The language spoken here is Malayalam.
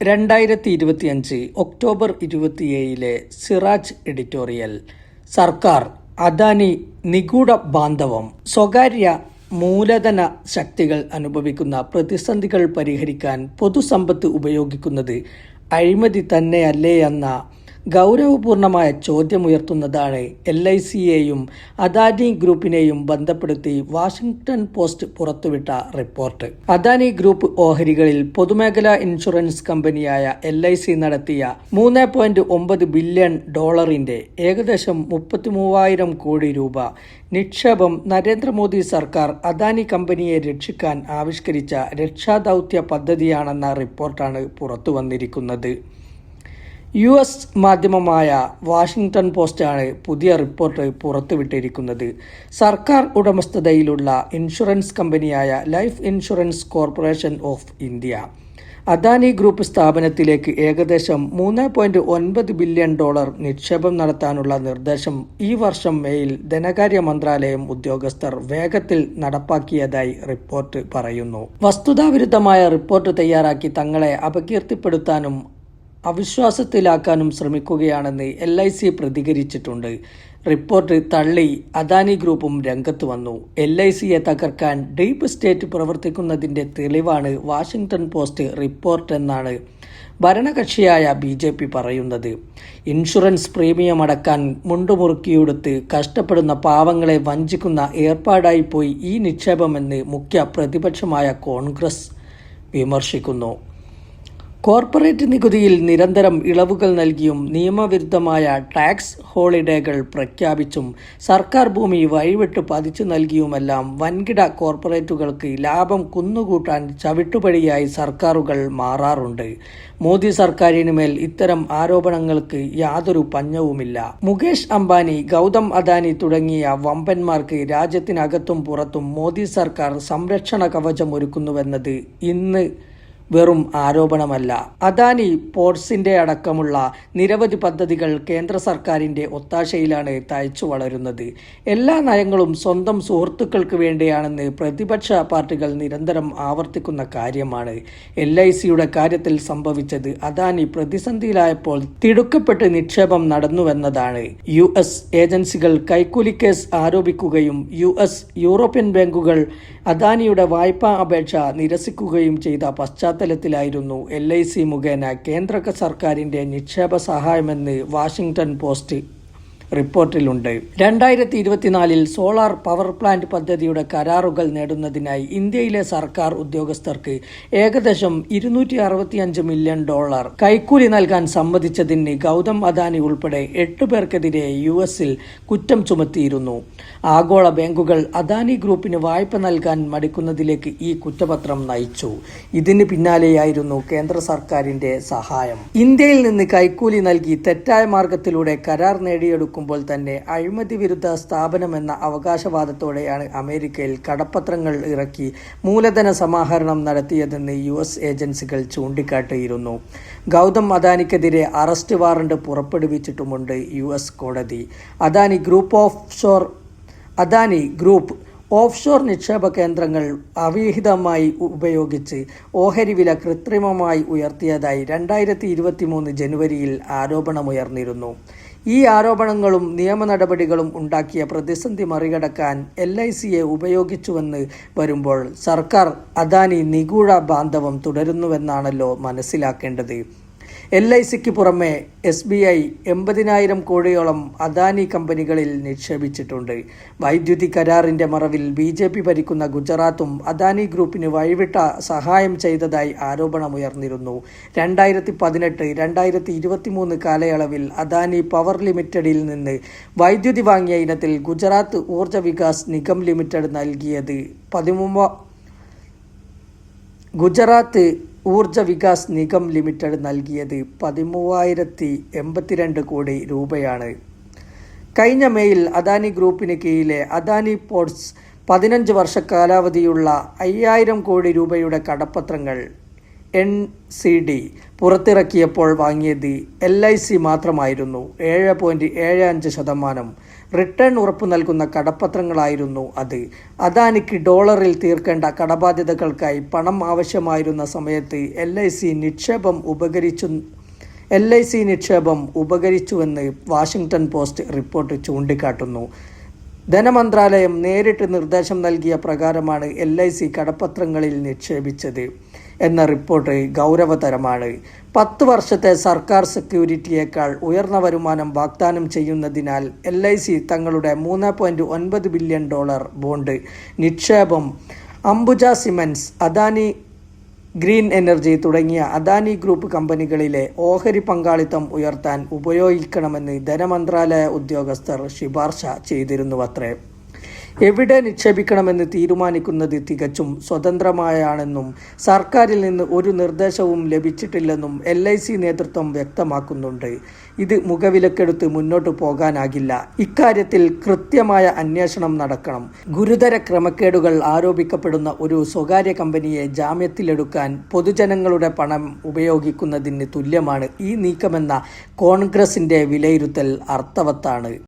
രണ്ടായിരത്തി ഇരുപത്തിയഞ്ച് ഒക്ടോബർ ഇരുപത്തിയേഴിലെ സിറാജ് എഡിറ്റോറിയൽ സർക്കാർ അദാനി നിഗൂഢ ബാന്ധവം സ്വകാര്യ മൂലധന ശക്തികൾ അനുഭവിക്കുന്ന പ്രതിസന്ധികൾ പരിഹരിക്കാൻ പൊതുസമ്പത്ത് ഉപയോഗിക്കുന്നത് അഴിമതി തന്നെയല്ലേ എന്ന ഗൗരവപൂർണമായ ചോദ്യമുയർത്തുന്നതാണ് എൽ ഐ സിയെയും അദാനി ഗ്രൂപ്പിനെയും ബന്ധപ്പെടുത്തി വാഷിംഗ്ടൺ പോസ്റ്റ് പുറത്തുവിട്ട റിപ്പോർട്ട്. അദാനി ഗ്രൂപ്പ് ഓഹരികളിൽ പൊതുമേഖലാ ഇൻഷുറൻസ് കമ്പനിയായ എൽ ഐ സി നടത്തിയ മൂന്ന് പോയിന്റ് ഒമ്പത് ബില്യൺ ഡോളറിന്റെ ഏകദേശം മുപ്പത്തി മൂവായിരം കോടി രൂപ നിക്ഷേപം നരേന്ദ്രമോദി സർക്കാർ അദാനി കമ്പനിയെ രക്ഷിക്കാൻ ആവിഷ്കരിച്ച രക്ഷാദൗത്യ പദ്ധതിയാണെന്ന റിപ്പോർട്ടാണ് പുറത്തുവന്നിരിക്കുന്നത്. യു എസ് മാധ്യമമായ വാഷിംഗ്ടൺ പോസ്റ്റാണ് പുതിയ റിപ്പോർട്ട് പുറത്തുവിട്ടിരിക്കുന്നത്. സർക്കാർ ഉടമസ്ഥതയിലുള്ള ഇൻഷുറൻസ് കമ്പനിയായ life insurance corporation of India. Adani group സ്ഥാപനത്തിലേക്ക് ഏകദേശം മൂന്ന് പോയിന്റ് ഒൻപത് ബില്യൺ ഡോളർ നിക്ഷേപം നടത്താനുള്ള നിർദ്ദേശം ഈ വർഷം മേയിൽ ധനകാര്യ മന്ത്രാലയം ഉദ്യോഗസ്ഥർ വേഗത്തിൽ നടപ്പാക്കിയതായി റിപ്പോർട്ട് പറയുന്നു. വസ്തുതാവിരുദ്ധമായ റിപ്പോർട്ട് തയ്യാറാക്കി തങ്ങളെ അപകീർത്തിപ്പെടുത്താനും അവിശ്വാസത്തിലാക്കാനും ശ്രമിക്കുകയാണെന്ന് എൽ ഐ സി പ്രതികരിച്ചിട്ടുണ്ട്. റിപ്പോർട്ട് തള്ളി അദാനി ഗ്രൂപ്പും രംഗത്ത് വന്നു. എൽ ഐ സിയെ തകർക്കാൻ ഡീപ് സ്റ്റേറ്റ് പ്രവർത്തിക്കുന്നതിന്റെ തെളിവാണ് വാഷിംഗ്ടൺ പോസ്റ്റ് റിപ്പോർട്ട് എന്നാണ് ഭരണകക്ഷിയായ ബി ജെ പി പറയുന്നത്. ഇൻഷുറൻസ് പ്രീമിയം അടക്കാൻ മുണ്ടുമുറുക്കിയെടുത്ത് കഷ്ടപ്പെടുന്ന പാവങ്ങളെ വഞ്ചിക്കുന്ന ഏർപ്പാടായി പോയി ഈ നിക്ഷേപമെന്ന് മുഖ്യ പ്രതിപക്ഷമായ കോൺഗ്രസ് വിമർശിക്കുന്നു. കോർപ്പറേറ്റ് നികുതിയിൽ നിരന്തരം ഇളവുകൾ നൽകിയും നിയമവിരുദ്ധമായ ടാക്സ് ഹോളിഡേകൾ പ്രഖ്യാപിച്ചും സർക്കാർ ഭൂമി വഴിവിട്ട് പതിച്ചു നൽകിയുമെല്ലാം വൻകിട കോർപ്പറേറ്റുകൾക്ക് ലാഭം കുന്നുകൂട്ടാൻ ചവിട്ടുപടിയായി സർക്കാരുകൾ മാറാറുണ്ട്. മോദി സർക്കാരിന് മേൽ ഇത്തരം ആരോപണങ്ങൾക്ക് യാതൊരു പഞ്ഞവുമില്ല. മുകേഷ് അംബാനി ഗൗതം അദാനി തുടങ്ങിയ വമ്പന്മാർക്ക് രാജ്യത്തിനകത്തും പുറത്തും മോദി സർക്കാർ സംരക്ഷണ കവചം ഒരുക്കുന്നുവെന്നത് ഇന്ന് വെറും ആരോപണമല്ല. അദാനി പോർട്സിന്റെ അടക്കമുള്ള നിരവധി പദ്ധതികൾ കേന്ദ്ര സർക്കാരിന്റെ ഒത്താശയിലാണ് തയ്ച്ചു വളരുന്നത്. എല്ലാ നയങ്ങളും സ്വന്തം സുഹൃത്തുക്കൾക്ക് വേണ്ടിയാണെന്ന് പ്രതിപക്ഷ പാർട്ടികൾ നിരന്തരം ആവർത്തിക്കുന്ന കാര്യമാണ്. എൽ ഐ സിയുടെ കാര്യത്തിൽ സംഭവിച്ചത് അദാനി പ്രതിസന്ധിയിലായപ്പോൾ തിടുക്കപ്പെട്ട് നിക്ഷേപം നടന്നുവെന്നതാണ്. യു എസ് ഏജൻസികൾ കൈക്കൂലി കേസ് ആരോപിക്കുകയും യു എസ് യൂറോപ്യൻ ബാങ്കുകൾ അദാനിയുടെ വായ്പാ അപേക്ഷ നിരസിക്കുകയും ചെയ്ത പശ്ചാത്തലത്തിലായിരുന്നു എൽ ഐ സി മുഖേന കേന്ദ്ര സർക്കാരിന്റെ നിക്ഷേപ സഹായമെന്ന് വാഷിംഗ്ടൺ പോസ്റ്റ് റിപ്പോർട്ടിലുണ്ട്. രണ്ടായിരത്തി ഇരുപത്തിനാലിൽ സോളാർ പവർ പ്ലാന്റ് പദ്ധതിയുടെ കരാറുകൾ നേടുന്നതിനായി ഇന്ത്യയിലെ സർക്കാർ ഉദ്യോഗസ്ഥർക്ക് ഏകദേശം ഇരുന്നൂറ്റി അറുപത്തിയഞ്ച് മില്യൺ ഡോളർ കൈക്കൂലി നൽകാൻ സമ്മതിച്ചതിന് ഗൗതം അദാനി ഉൾപ്പെടെ എട്ട് പേർക്കെതിരെ യു എസിൽ കുറ്റം ചുമത്തിയിരുന്നു. ആഗോള ബാങ്കുകൾ അദാനി ഗ്രൂപ്പിന് വായ്പ നൽകാൻ മടിക്കുന്നതിലേക്ക് ഈ കുറ്റപത്രം നയിച്ചു. ഇതിന് പിന്നാലെയായിരുന്നു കേന്ദ്ര സർക്കാരിന്റെ സഹായം. ഇന്ത്യയിൽ നിന്ന് കൈക്കൂലി നൽകി തെറ്റായ മാർഗത്തിലൂടെ കരാർ നേടിയെടുക്കും നോക്കുമ്പോൾ തന്നെ അഴിമതി വിരുദ്ധ സ്ഥാപനമെന്ന അവകാശവാദത്തോടെയാണ് അമേരിക്കയിൽ കടപ്പത്രങ്ങൾ ഇറക്കി മൂലധന സമാഹരണം നടത്തിയതെന്ന് യു എസ് ഏജൻസികൾ ചൂണ്ടിക്കാട്ടിയിരുന്നു. ഗൗതം അദാനിക്കെതിരെ അറസ്റ്റ് വാറണ്ട് പുറപ്പെടുവിച്ചിട്ടുമുണ്ട് യു എസ് കോടതി. Adani group offshore Adani group offshore നിക്ഷേപ കേന്ദ്രങ്ങൾ അവിഹിതമായി ഉപയോഗിച്ച് ഓഹരി വില കൃത്രിമമായി ഉയർത്തിയതായി രണ്ടായിരത്തി ഇരുപത്തി മൂന്ന് ജനുവരിയിൽ ആരോപണമുയർന്നിരുന്നു. ഈ ആരോപണങ്ങളും നിയമ നടപടികളും ഉണ്ടാക്കിയ പ്രതിസന്ധി മറികടക്കാൻ എൽ ഐ സിയെ ഉപയോഗിച്ചുവെന്ന് വരുമ്പോൾ സർക്കാർ അദാനി നിഗൂഢ ബാന്ധവം തുടരുന്നുവെന്നാണല്ലോ മനസ്സിലാക്കേണ്ടത്. എൽ ഐ സിക്ക് പുറമെ എസ് ബി ഐ എൺപതിനായിരം കോടിയോളം അദാനി കമ്പനികളിൽ നിക്ഷേപിച്ചിട്ടുണ്ട്. വൈദ്യുതി കരാറിന്റെ മറവിൽ ബി ജെ പി ഭരിക്കുന്ന ഗുജറാത്തും അദാനി ഗ്രൂപ്പിന് വഴിവിട്ട സഹായം ചെയ്തതായി ആരോപണമുയർന്നിരുന്നു രണ്ടായിരത്തി പതിനെട്ട് രണ്ടായിരത്തി ഇരുപത്തി മൂന്ന് കാലയളവിൽ അദാനി പവർ ലിമിറ്റഡിൽ നിന്ന് വൈദ്യുതി വാങ്ങിയ ഇനത്തിൽ ഗുജറാത്ത് ഊർജ വികാസ് നിഗം ലിമിറ്റഡ് നൽകിയത് പതിമൂന്ന് ഗുജറാത്ത് ഊർജ വികാസ് നിഗം ലിമിറ്റഡ് നൽകിയത് പതിമൂവായിരത്തി എൺപത്തിരണ്ട് കോടി രൂപയാണ്. കഴിഞ്ഞ മേയിൽ അദാനി ഗ്രൂപ്പിന് കീഴിലെ അദാനി പോർട്സ് പതിനഞ്ച് വർഷ കാലാവധിയുള്ള അയ്യായിരം കോടി രൂപയുടെ കടപ്പത്രങ്ങൾ എൻ സി ഡി പുറത്തിറക്കിയപ്പോൾ വാങ്ങിയത് എൽ ഐ സി മാത്രമായിരുന്നു. ഏഴ് പോയിന്റ് ഏഴ് അഞ്ച് ശതമാനം. റിട്ടേൺ ഉറപ്പ് നൽകുന്ന കടപ്പത്രങ്ങളായിരുന്നു അത്. അദാനിക്ക് ഡോളറിൽ തീർക്കേണ്ട കടബാധ്യതകൾക്കായി പണം ആവശ്യമായിരുന്ന സമയത്ത് എൽ ഐ സി നിക്ഷേപം ഉപകരിച്ചു എൽ ഐ സി നിക്ഷേപം ഉപകരിച്ചുവെന്ന് വാഷിംഗ്ടൺ പോസ്റ്റ് റിപ്പോർട്ട് ചൂണ്ടിക്കാട്ടുന്നു. ധനമന്ത്രാലയം നേരിട്ട് നിർദ്ദേശം നൽകിയ പ്രകാരമാണ് എൽ ഐ സി കടപ്പത്രങ്ങളിൽ നിക്ഷേപിച്ചത്. എന്ന റിപ്പോർട്ട് ഗൗരവതരമാണ്. പത്ത് വർഷത്തെ സർക്കാർ സെക്യൂരിറ്റിയേക്കാൾ ഉയർന്ന വരുമാനം വാഗ്ദാനം ചെയ്യുന്നതിനാൽ എൽ ഐ സി തങ്ങളുടെ മൂന്ന് പോയിന്റ് ഒൻപത് ബില്യൺ ഡോളർ ബോണ്ട് നിക്ഷേപം Ambuja cements Adani green energy തുടങ്ങിയ അദാനി ഗ്രൂപ്പ് കമ്പനികളിലെ ഓഹരി പങ്കാളിത്തം ഉയർത്താൻ ഉപയോഗിക്കണമെന്ന് ധനമന്ത്രാലയ ഉദ്യോഗസ്ഥർ ശുപാർശ ചെയ്തിരുന്നുവത്രേ. എവിടെ നിക്ഷേപിക്കണമെന്ന് തീരുമാനിക്കുന്നത് തികച്ചും സ്വതന്ത്രമായാണെന്നും സർക്കാരിൽ നിന്ന് ഒരു നിർദ്ദേശവും ലഭിച്ചിട്ടില്ലെന്നും എൽ ഐ സി നേതൃത്വം വ്യക്തമാക്കുന്നുണ്ട്. ഇത് മുഖവിലക്കെടുത്ത് മുന്നോട്ട് പോകാനാകില്ല. ഇക്കാര്യത്തിൽ കൃത്യമായ അന്വേഷണം നടക്കണം. ഗുരുതര ക്രമക്കേടുകൾ ആരോപിക്കപ്പെടുന്ന ഒരു സ്വകാര്യ കമ്പനിയെ ജാമ്യത്തിലെടുക്കാൻ പൊതുജനങ്ങളുടെ പണം ഉപയോഗിക്കുന്നതിന് തുല്യമാണ് ഈ നീക്കമെന്ന കോൺഗ്രസിന്റെ വിലയിരുത്തൽ അർത്ഥവത്താണ്.